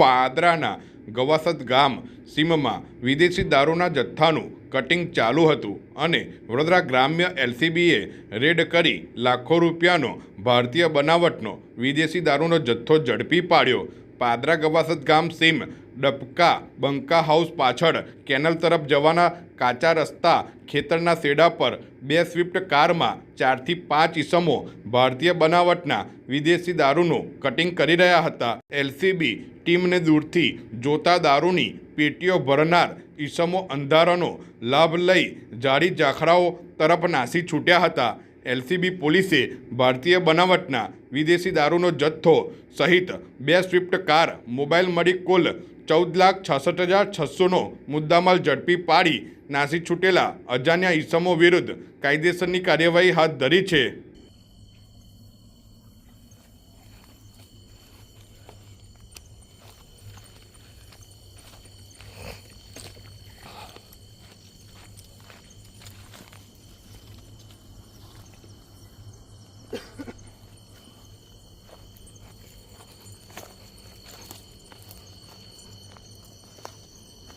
પાદરાના ગવાસત ગામ સીમમાં વિદેશી દારૂના જથ્થાનું કટિંગ ચાલુ હતું અને વડોદરા ગ્રામ્ય એલસીબીએ રેડ કરી લાખો રૂપિયાનો ભારતીય બનાવટનો વિદેશી દારૂનો જથ્થો ઝડપી પાડ્યો. પાદરા ગવાસત ગામ સીમ ડબકા બંકા હાઉસ પાછળ કેનલ તરફ જવાના કાચા રસ્તા ખેતરના શેડા પર બે સ્વિફ્ટ કારમાં ચારથી પાંચ ઈસમો ભારતીય બનાવટના વિદેશી દારૂનું કટિંગ કરી રહ્યા હતા. એલસીબી ટીમને દૂરથી જોતા દારૂની પેટીઓ ભરનાર ઈસમો અંધારાનો લાભ લઈ જાડી જાખડાઓ તરફ નાસી છૂટ્યા હતા. એલસીબી પોલીસે ભારતીય બનાવટના વિદેશી દારૂનો જથ્થો સહિત બે સ્વિફ્ટ કાર, મોબાઈલ મળી કુલ ચૌદ લાખ છસઠ હજાર છસોનો મુદ્દામાલ ઝડપી પાડી નાસી છૂટેલા અજાણ્યા ઈસમો વિરુદ્ધ કાયદેસરની કાર્યવાહી હાથ ધરી છે.